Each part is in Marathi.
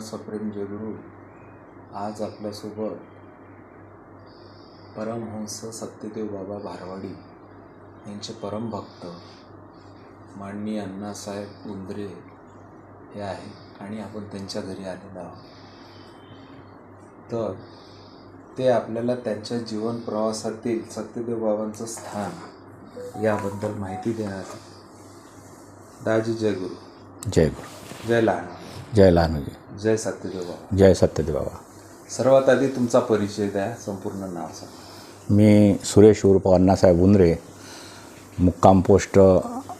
सप्रेम जयगुरु आज आपल्यासोबत परमहंस सत्यदेव बाबा भारवाडी यांचे परमभक्त माननीय अण्णासाहेब उंदरे हे आहे आणि आपण त्यांच्या घरी आलेलो आहोत. तर ते आपल्याला त्यांच्या जीवन प्रवासातील सत्यदेव बाबांचं स्थान याबद्दल माहिती देणार दाजी जय गुरु जय गुरु जय लहान. जय लहानुजी जय सत्यदेव बाबा. जय सत्यदेव बाबा. सर्वात आधी तुमचा परिचय द्या संपूर्ण नाव सांगा. मी सुरेश उर्फ अण्णासाहेब उंदरे मुक्काम पोस्ट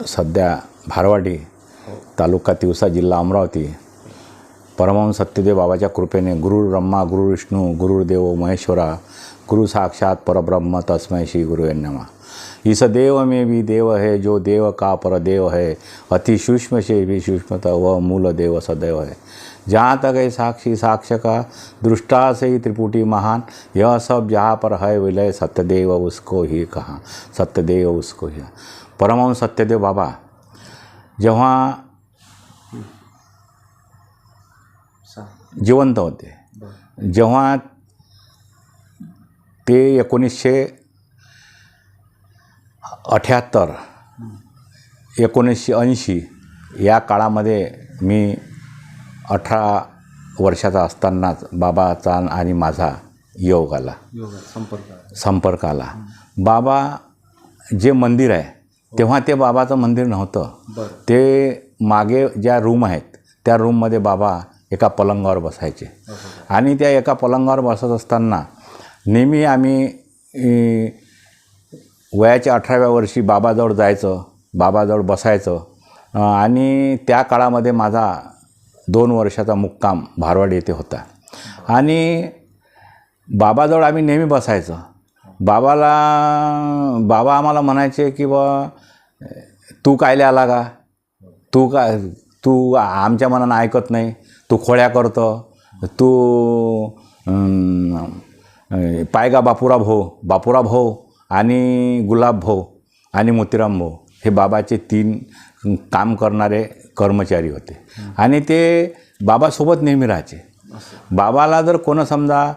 सध्या भारवाडी तालुका तिवसा जिल्हा अमरावती. परमहंस सत्यदेव बाबाच्या कृपेने गुरु ब्रह्मा गुरु विष्णू गुरुदेव महेश्वरा गुरु साक्षात परब्रह्म तस्मै श्री गुरु नमा. इस देव में भी देव है, जो देव का परदेव है। अति सूक्ष्म से भी सूक्ष्मता, वह मूल देव सदैव है। जहाँ तक है साक्षी साक्ष्य का, दृष्टा से ही त्रिपुटी महान, यह सब जहाँ पर है विलय सत्यदेव, उसको ही कहा। सत्यदेव उसको ही। परमहंस सत्यदेव बाबा। सांग जिवंत होते जेव्हा ते एकोणीसशे अठ्याहत्तर एकोणीसशे ऐंशी या काळामध्ये मी अठरा वर्षाचा असतानाच बाबाचा आणि माझा योग आला. योगा संपर्क. संपर्क आला. बाबा जे मंदिर आहे तेव्हा ते बाबाचं मंदिर नव्हतं. ते मागे ज्या रूम आहेत त्या रूममध्ये बाबा एका पलंगावर बसायचे. असं आणि त्या एका पलंगावर बसत असताना नेहमी आम्ही वयाच्या अठराव्या वर्षी बाबाजवळ जायचं बाबाजवळ बसायचं. आणि त्या काळामध्ये माझा दोन वर्षाचा मुक्काम भारवाड येथे होता. आणि बाबाजवळ आम्ही नेहमी बसायचं. बाबाला बाबा आम्हाला म्हणायचे की बा तू कायले आला का? तू काय तू आमच्या मनानं ऐकत नाही. तू खोळ्या करतो. तू पायगा बापुरा भाऊ हो, बापुरा भाऊ हो. आणि गुलाब भाऊ आणि मोतीराम भाऊ हे बाबाचे तीन काम करणारे कर्मचारी होते. आणि ते बाबासोबत नेहमी राहायचे. बाबाला जर कोणं समजा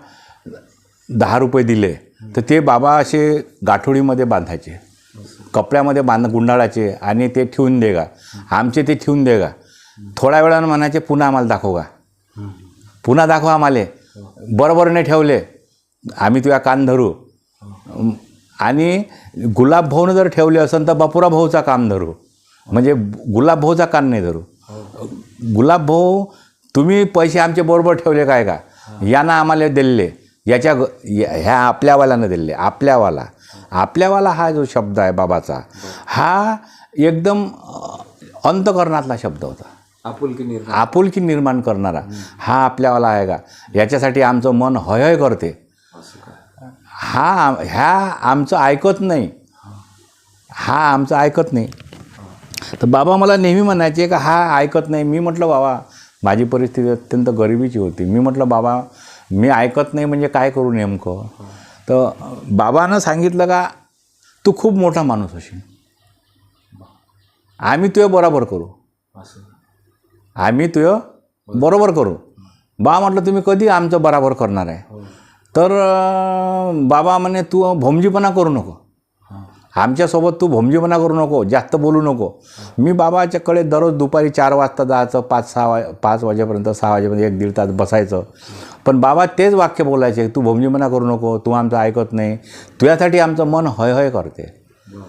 दहा रुपये दिले तर ते बाबा असे गाठोडीमध्ये बांधायचे. कपड्यामध्ये बांध गुंडाळाचे आणि ते ठेवून दे आमचे ते ठेवून दे थोड्या वेळानं म्हणायचे पुन्हा आम्हाला दाखव का पुन्हा दाखवा आम्हाला. बरोबर नाही ठेवले. आम्ही तुझ्या कान धरू. आणि गुलाब भाऊनं जर ठेवले असेल तर बापुरा भाऊचा काम धरू. म्हणजे गुलाब भाऊचा कान नाही धरू. गुलाब भाऊ तुम्ही पैसे आमचे बरोबर ठेवले काय का? यानं आम्हाला दिले. याच्या ह्या आपल्यावाल्यानं दिले. आपल्यावाला. आपल्यावाला हा जो शब्द आहे बाबाचा हा एकदम अंतकरणातला शब्द होता. आपुलकी निर्माण. आपुलकी निर्माण करणारा. हा आपल्यावाला आहे का? याच्यासाठी आमचं मन हयहय करते. हा ह्या आमचं ऐकत नाही. हा आमचं ऐकत नाही. तर बाबा मला नेहमी म्हणायचे का हा ऐकत नाही. मी म्हटलं बाबा माझी परिस्थिती अत्यंत गरिबीची होती. मी म्हटलं बाबा मी ऐकत नाही म्हणजे काय करू नेमकं? तर बाबानं सांगितलं का तू खूप मोठा माणूस अशी आम्ही तुझं बरोबर करू. आम्ही तुझं बरोबर करू. बा म्हटलं तुम्ही कधी आमचं बरोबर करणार आहे? तर बाबा म्हणे तू भोमजीपणा करू नको. आमच्यासोबत तू भोमजीपणा करू नको जास्त बोलू नको. मी बाबाच्याकडे दररोज दुपारी चार वाजता जायचं पाच सहा वा पाच वाजेपर्यंत सहा वाजेपर्यंत एक दीड तास बसायचं. पण बाबा तेच वाक्य बोलायचे तू भोमजीपणा करू नको तू आमचं ऐकत नाही तुझ्यासाठी आमचं मन हयहय करते. बरं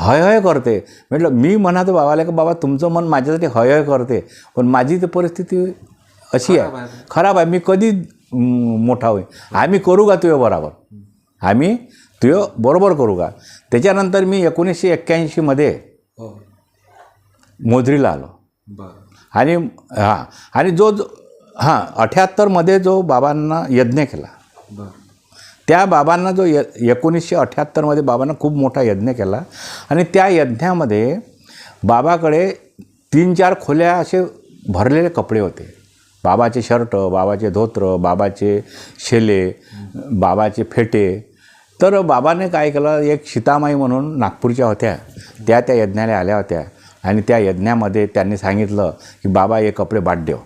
हयहय करते. म्हटलं मी म्हणातो बाबाला की बाबा तुमचं मन माझ्यासाठी हयहय करते पण माझी तर परिस्थिती अशी आहे. खराब आहे. मी कधी मोठा होईल आम्ही करू का तुझ्या बरोबर आम्ही तुझं बरोबर करू का त्याच्यानंतर मी एकोणीसशे एक्क्याऐंशीमध्ये मोजरीला आलो आणि हां आणि जो जो हां अठ्याहत्तरमध्ये जो बाबांना यज्ञ केला त्या बाबांना जो य एकोणीसशे अठ्ठ्याहत्तरमध्ये बाबांना खूप मोठा यज्ञ केला आणि त्या यज्ञामध्ये बाबाकडे तीन चार खोल्या असे भरलेले कपडे होते बाबाचे शर्ट बाबाचे धोत्र बाबाचे शेले बाबाचे फेटे. तर बाबाने काय केलं? एक सीतामाई म्हणून नागपूरच्या होत्या. त्या त्या यज्ञाला आल्या होत्या. आणि त्या यज्ञामध्ये त्यांनी सांगितलं की बाबा हे कपडे बाट देव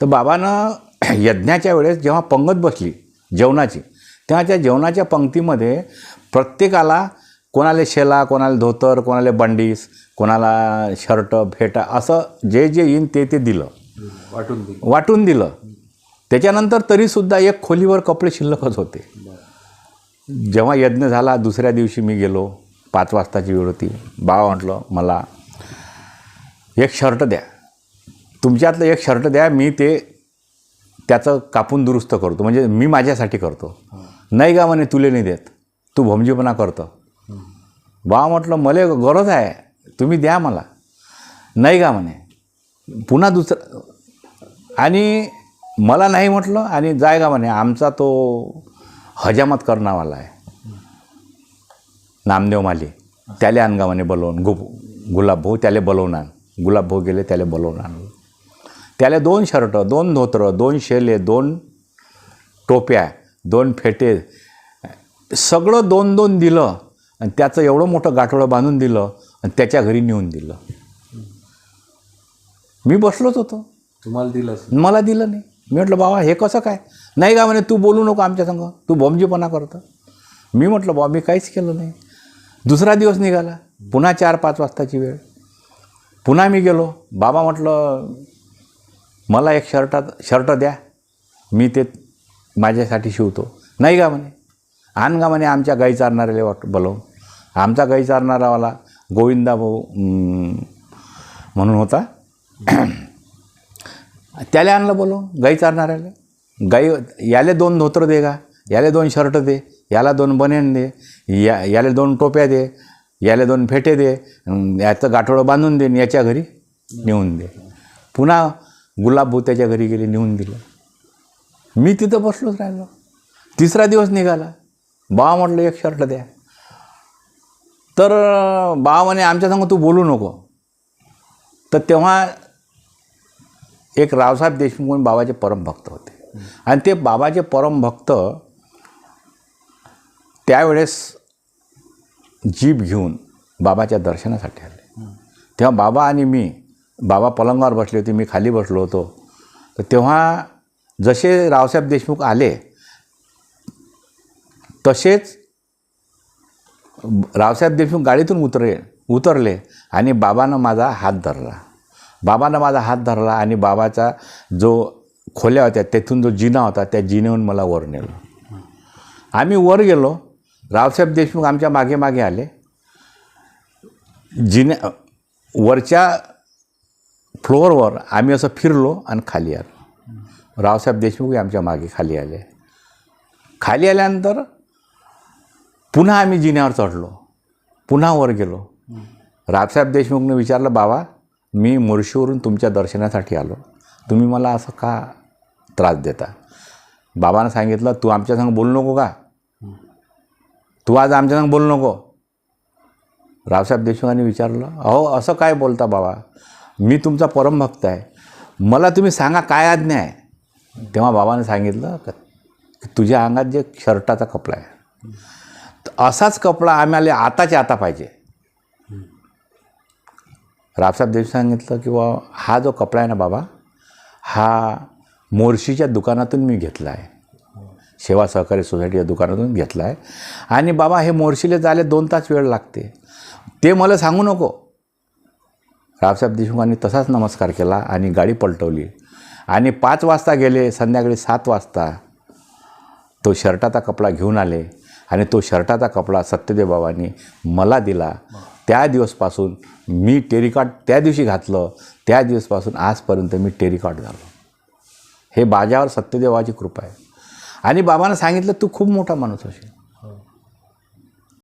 तर बाबानं यज्ञाच्या वेळेस जेव्हा पंगत बसली जेवणाची तेव्हा त्या जेवणाच्या पंक्तीमध्ये प्रत्येकाला कोणाला शेला कोणाला धोतर कोणाला बंडीस कोणाला शर्ट फेटा असं जे जे येईन ते ते दिलं. वाटून दिली. वाटून दिलं. त्याच्यानंतर तरीसुद्धा एक खोलीवर कपडे शिल्लकच होते. जेव्हा यज्ञ झाला दुसऱ्या दिवशी मी गेलो पाच वाजताची वेळ होती. बाबा म्हटलं मला एक शर्ट द्या. तुमच्यातलं एक शर्ट द्या मी ते त्याचं कापून दुरुस्त करतो. म्हणजे मी माझ्यासाठी करतो. नाही का म्हणे तुले नाही देत. तू भमजीपणा करतो. बा म्हटलं मला गरज आहे. तुम्ही द्या मला. नाही का म्हणे. पुन्हा दुसरं आणि मला नाही म्हटलं आणि जाय का म्हणे आमचा तो हजामत करणावाला आहे. नामदेव माली त्याले आणगा म्हणे बोलवून गु गुलाबभाऊ त्याला त्याले बोलवून आण. गुलाब गेले त्याला बोलवून आणलं त्याला दोन शर्ट दोन धोत्रं दोन शेले दोन टोप्या दोन फेटे सगळं दोन दोन दिलं आणि त्याचं एवढं मोठं गाठोडं बांधून दिलं आणि त्याच्या घरी नेऊन दिलं. मी बसलोच होतो. तुम्हाला दिलं मला दिलं नाही. मी म्हटलं बाबा हे कसं काय? नाही का म्हणे तू बोलू नको आमच्या संग. तू बॉम्बजीपणा करतं. मी म्हटलं बाबा मी काहीच केलं नाही. दुसरा दिवस निघाला. पुन्हा चार पाच वाजताची वेळ. पुन्हा मी गेलो. बाबा म्हटलं मला एक शर्टात शर्ट द्या. मी ते माझ्यासाठी शिवतो. नाही का म्हणे? आण का म्हणे आमच्या गाई चारणाऱ्याला वाट बोलवून. आमचा गाई चारणारावाला गोविंदा भाऊ म्हणून होता. त्याला आणलं बोलो गाई चारणाऱ्याला. गाई याले दोन धोत्र दे का याले दोन शर्ट दे याला दोन बनेन दे या याले दोन टोप्या दे याले दोन फेटे दे याचं गाठोडं बांधून दे याच्या घरी नेऊन दे. पुन्हा गुलाब भाऊ त्याच्या घरी गेले नेऊन दिलं. मी तिथं बसलोच राहिलो. तिसरा दिवस निघाला. बा म्हटलं एक शर्ट द्या. तर बा म्हणे आमच्या सांग तू बोलू नको. तर तेव्हा एक रावसाहेब देशमुख म्हणून बाबाचे परमभक्त होते. आणि ते बाबाचे परमभक्त त्यावेळेस जीप घेऊन बाबाच्या दर्शनासाठी आले. तेव्हा बाबा आणि मी बाबा पलंगावर बसले होते मी खाली बसलो होतो. तर तेव्हा जसे रावसाहेब देशमुख आले तसेच रावसाहेब देशमुख गाडीतून उतरे उतरले आणि बाबानं माझा हात धरला. बाबानं माझा हात धरला आणि बाबाचा जो खोल्या होत्या तेथून जो जिना होता त्या जिनेहून मला वर नेलं. आम्ही वर गेलो. रावसाहेब देशमुख आमच्या मागे मागे आले. जिन्या वरच्या फ्लोअरवर आम्ही असं फिरलो आणि खाली आलो. रावसाहेब देशमुखही आमच्या मागे खाली आले. खाली आल्यानंतर पुन्हा आम्ही जिन्यावर चढलो. पुन्हा वर गेलो. रावसाहेब देशमुखने विचारलं बाबा मी मुर्शीवरून तुमच्या दर्शनासाठी आलो. तुम्ही मला असं का त्रास देता? बाबानं सांगितलं तू आमच्यासंग बोलू नको का? तू आज आमच्यासंग बोलू नको. रावसाहेब देशमुखांनी विचारलं अहो असं काय बोलता बाबा? मी तुमचा परमभक्त आहे. मला तुम्ही सांगा काय आज्ञा आहे? तेव्हा बाबानं सांगितलं का की तुझ्या अंगात जे शर्टाचा कपडा आहे असाच कपडा आम्हाला आताच्या आता पाहिजे. रावसाहेब देव सांगितलं की हा जो कपडा आहे ना बाबा हा मोर्शीच्या दुकानातून मी घेतला आहे सेवा सहकारी सोसायटीच्या दुकानातून घेतला आहे आणि बाबा हे मोर्शीला जायला दोन तास वेळ लागते. ते मला सांगू नको. रावसाहेब देशमुखांनी तसाच नमस्कार केला आणि गाडी पलटवली. आणि पाच वाजता गेले संध्याकाळी सात वाजता. तो शर्टाचा कपडा घेऊन आले आणि तो शर्टाचा कपडा सत्यदेव बाबांनी मला दिला. त्या दिवसपासून मी टेरिकॉट त्या दिवशी घातलं त्या दिवसपासून आजपर्यंत मी टेरिकॉट झालो हे बाजावर सत्यदेवाची कृपा आहे. आणि बाबानं सांगितलं तू खूप मोठा माणूस असेल